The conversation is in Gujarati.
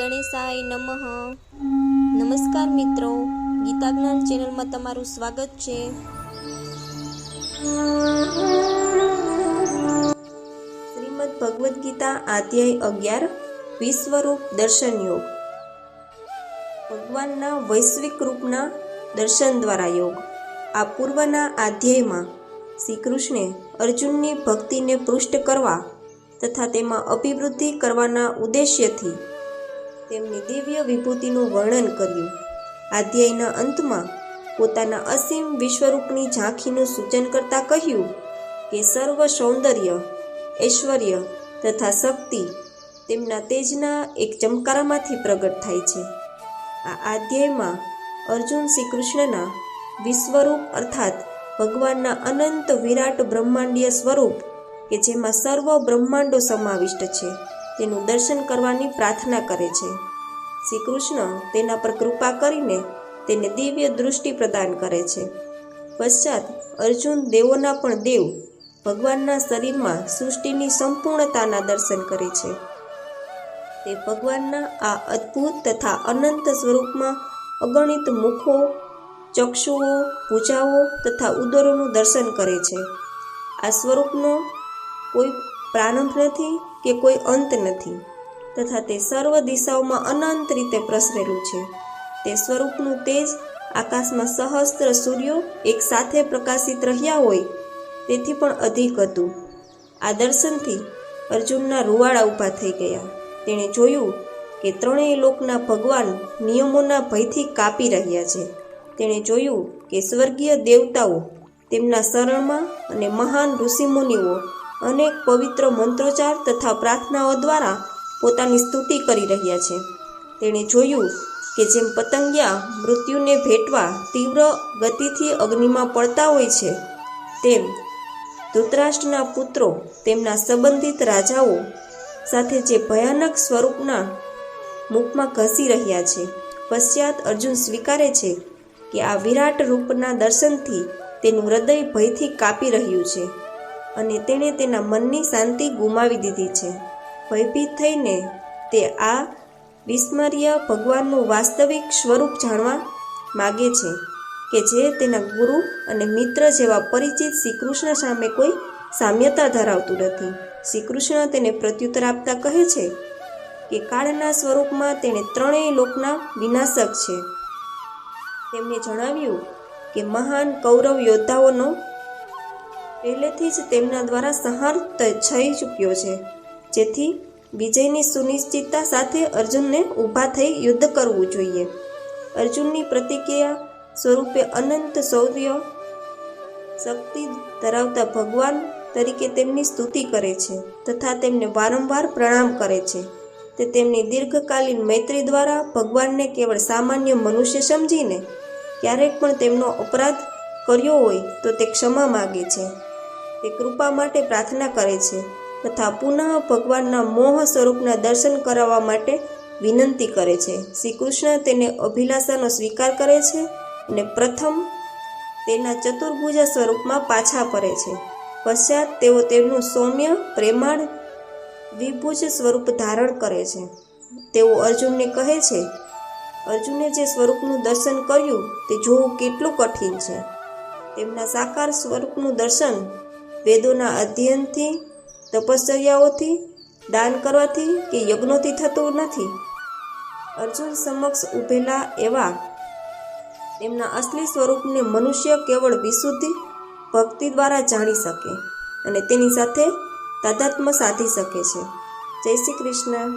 ગણેશાય નમઃ. નમસ્કાર મિત્રો ગીતા જ્ઞાન ચેનલમાં તમારું સ્વાગત છે. શ્રીમદ ભગવદ્ ગીતા અધ્યાય અગિયાર, વિશ્વરૂપ દર્શન યોગ. ભગવાનના વૈશ્વિક રૂપના દર્શન દ્વારા યોગ. આ પૂર્વના અધ્યાયમાં શ્રી કૃષ્ણે અર્જુનની ભક્તિને પૃષ્ઠ કરવા તથા તેમાં અભિવૃદ્ધિ કરવાના ઉદ્દેશ્યથી તેમની દિવ્ય વિભૂતિનું વર્ણન કર્યું. અધ્યાયના અંતમાં પોતાના અસીમ વિશ્વરૂપની ઝાંખીનું સૂચન કરતા કહ્યું કે સર્વ સૌંદર્ય, ઐશ્વર્ય તથા શક્તિ તેમના તેજના એક ચમકારામાંથી પ્રગટ થાય છે. આ અધ્યાયમાં અર્જુન શ્રી કૃષ્ણના વિશ્વરૂપ અર્થાત ભગવાનના અનંત વિરાટ બ્રહ્માંડીય સ્વરૂપ કે જેમાં સર્વ બ્રહ્માંડો સમાવિષ્ટ છે. તેનું દર્શન કરવાની પ્રાર્થના કરે છે. શ્રી કૃષ્ણ તેના પર કૃપા કરીને તેને દિવ્ય દૃષ્ટિ પ્રદાન કરે છે. પશ્ચાત અર્જુન દેવોના પણ દેવ ભગવાનના શરીરમાં સૃષ્ટિની સંપૂર્ણતાના દર્શન કરે છે. તે ભગવાનના આ અદ્ભુત તથા અનંત સ્વરૂપમાં અગણિત મુખો, ચક્ષુઓ, ભૂજાઓ તથા ઉદરોનું દર્શન કરે છે. આ સ્વરૂપનો કોઈ પ્રારંભ નથી કે કોઈ અંત નથી તથા તે સર્વ દિશાઓમાં અનંત રીતે પ્રસરેલું છે. તે સ્વરૂપનું તેજ આકાશમાં સહસ્ત્ર સૂર્યો એક સાથે પ્રકાશિત રહ્યા હોય તેથી પણ અધિક હતું. આ દર્શનથી અર્જુનના રૂવાડા ઊભા થઈ ગયા. તેણે જોયું કે ત્રણેય લોકના ભગવાન નિયમોના ભયથી કાપી રહ્યા છે. તેણે જોયું કે સ્વર્ગીય દેવતાઓ તેમના શરણમાં અને મહાન ઋષિમુનિઓ અનેક પવિત્ર મંત્રોચ્ચાર તથા પ્રાર્થનાઓ દ્વારા પોતાની સ્તુતિ કરી રહ્યા છે. તેણે જોયું કે જેમ પતંગિયા મૃત્યુને ભેટવા તીવ્ર ગતિથી અગ્નિમાં પડતા હોય છે, તેમ ધૃતરાષ્ટ્રના પુત્રો તેમના સંબંધિત રાજાઓ સાથે જે ભયાનક સ્વરૂપના મુખમાં ઘસી રહ્યા છે, પશ્ચાત અર્જુન સ્વીકારે છે કે આ વિરાટ રૂપના દર્શનથી તેનું હૃદય ભયથી કાપી રહ્યું છે. અને તેણે તેના મનની શાંતિ ગુમાવી દીધી છે. ભયભીત થઈને તે આ વિસ્મર્ય ભગવાનનું વાસ્તવિક સ્વરૂપ જાણવા માગે છે કે જે તેના ગુરુ અને મિત્ર જેવા પરિચિત શ્રીકૃષ્ણ સામે કોઈ સામ્યતા ધરાવતું નથી. શ્રીકૃષ્ણ તેને પ્રત્યુત્તર આપતા કહે છે કે કાળના સ્વરૂપમાં તેણે ત્રણેય લોકના વિનાશક છે. તેમણે જણાવ્યું કે મહાન કૌરવ યોદ્ધાઓનો પહેલેથી જ તેમના દ્વારા સંહાર થઈ ચૂક્યો છે. જેથી વિજયની સુનિશ્ચિતતા સાથે અર્જુનને ઊભા થઈ યુદ્ધ કરવું જોઈએ. અર્જુનની પ્રતિક્રિયા સ્વરૂપે અનંત શૌર્ય શક્તિ ધરાવતા ભગવાન તરીકે તેમની સ્તુતિ કરે છે તથા તેમને વારંવાર પ્રણામ કરે છે. તે તેમની દીર્ઘકાલીન મૈત્રી દ્વારા ભગવાનને કેવળ સામાન્ય મનુષ્ય સમજીને ક્યારેક પણ તેમનો અપરાધ કર્યો હોય તો તે ક્ષમા માગે છે. તે કૃપા માટે પ્રાર્થના કરે છે તથા પુનઃ ભગવાનના મોહ સ્વરૂપના દર્શન કરાવવા માટે વિનંતી કરે છે. શ્રી કૃષ્ણ તેને અભિલાષાનો સ્વીકાર કરે છે અને પ્રથમ તેના ચતુર્ભુજા સ્વરૂપમાં પાછા ફરે છે. પશ્ચાત તેઓ તેમનું સૌમ્ય, પ્રેમાળ દ્વિભુજ સ્વરૂપ ધારણ કરે છે. તેઓ અર્જુનને કહે છે, અર્જુને જે સ્વરૂપનું દર્શન કર્યું તે જોવું કેટલું કઠિન છે. તેમના સાકાર સ્વરૂપનું દર્શન વેદોના અધ્યયનથી તપશ્ચર્યાઓથી દાન કરવાથી કે યજ્ઞોથી થતું નથી. અર્જુન સમક્ષ ઊભેલા એવા તેમના અસલી સ્વરૂપને મનુષ્ય કેવળ વિશુદ્ધિ, ભક્તિ દ્વારા જાણી શકે અને તેની સાથે તાદાત્મ્ય સાધી શકે છે. જય શ્રી કૃષ્ણ.